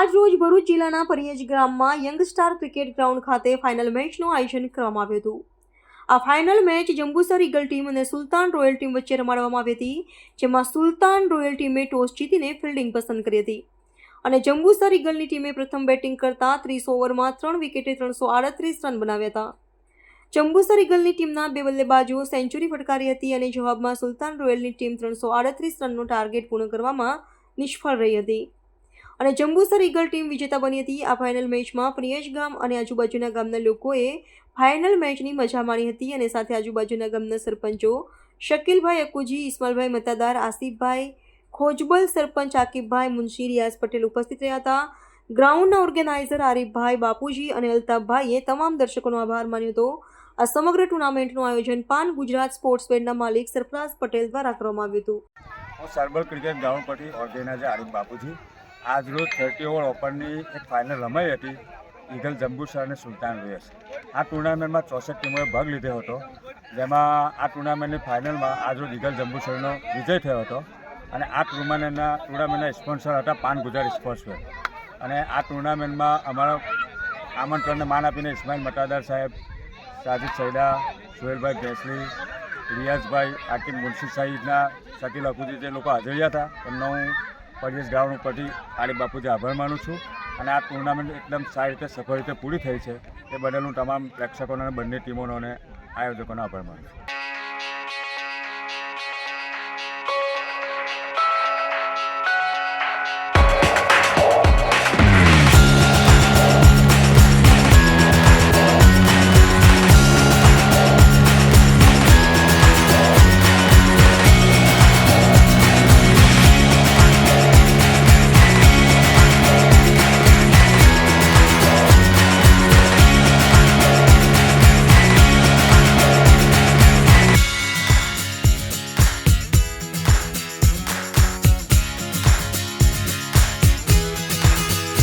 આજ રોજ ભરૂચ જિલ્લાના પરિયજ ગ્રામમાં યંગસ્ટાર ક્રિકેટ ગ્રાઉન્ડ ખાતે ફાઇનલ મેચનું આયોજન કરવામાં આવ્યું હતું. આ final match Jambusar eagle team અને સુલતાન રોયલ ટીમ વચ્ચે રમાડવામાં આવી હતી, જેમાં સુલતાન રોયલ ટીમે ટોસ જીતીને ફિલ્ડિંગ પસંદ કરી હતી. અને જંબુસર ઈગલની ટીમે પ્રથમ બેટિંગ કરતા ત્રીસ ઓવરમાં ત્રણ વિકેટે ત્રણસો આડત્રીસ રન બનાવ્યા હતા. જંબુસર ઈગલની ટીમના બે બલ્લેબાજો સેન્ચુરી ફટકારી હતી અને જવાબમાં સુલતાન રોયલની ટીમ ત્રણસો આડત્રીસ રનનો ટાર્ગેટ પૂર્ણ કરવામાં નિષ્ફળ રહી હતી. અને જંબુસર ઈગલ ટીમ વિજેતા બની હતી. આ ફાઇનલ મેચમાં પ્રિયેશ ગામ અને આજુબાજુના ગામના લોકોએ ફાઇનલ મેચની મજા માણી હતી અને સાથે આજુબાજુના ગામના સરપંચો શકીલભાઈ અકુજી ઇસ્માલભાઈ મતાદાર, આસિફભાઈ ખોજબલ, સરપંચ આકિબભાઈ મુનશી, રિયાઝ પટેલ ઉપસ્થિત રહ્યા હતા. ગ્રાઉન્ડના ઓર્ગેનાઇઝર આરિફભાઈ બાપુજી અને અલ્તાફભાઈએ તમામ દર્શકોનો આભાર માન્યો હતો. આ સમગ્ર ટુર્નામેન્ટનું આયોજન પાન ગુજરાત સ્પોર્ટ્સ વેરના માલિક સરફરાઝ પટેલ દ્વારા કરવામાં આવ્યું હતું. હું સરબલ ક્રિકેટ ગ્રાઉન્ડ પરથી ઓર્ગેનાઇઝર આરીફ બાપુજી. આજ રોજ થર્ટી ઓવર ઓપનની એક ફાઇનલ રમાઈ હતી. ઈગલ જંબુસર અને સુલતાન રેસ. આ ટુર્નામેન્ટમાં ચોસઠ ટીમોએ ભાગ લીધો હતો. જેમાં આ ટુર્નામેન્ટની ફાઇનલમાં આજરોજ ઈગલ જંબુસરનો વિજય થયો હતો. અને આ ટુર્નામેન્ટના ટુર્નામેન્ટના સ્પોન્સર હતા પાન ગુજરાત સ્પોર્ટ્સવેર અને આ ટુર્નામેન્ટમાં અમારા આમંત્રણને માન આપીને ઇસ્માઇલ મટાદાર સાહેબ, સાજિદ સૈદા, સુહેલભાઈ ભેંસલી, રિયાઝભાઈ આકિબ મુનશી સાહિબના શકીલ અકુજી જે લોકો હાજર હતા, એમનો હું પરિયેશ ગ્રાઉન્ડ ઉપરથી આલિફ બાપુજી આભાર માનું છું. અને આ ટુર્નામેન્ટ એકદમ સારી રીતે, સફળ રીતે પૂરી થઈ છે. એ બદલ હું તમામ પ્રેક્ષકોને બંને ટીમોનો અને આયોજકોનો આભાર માનું છું.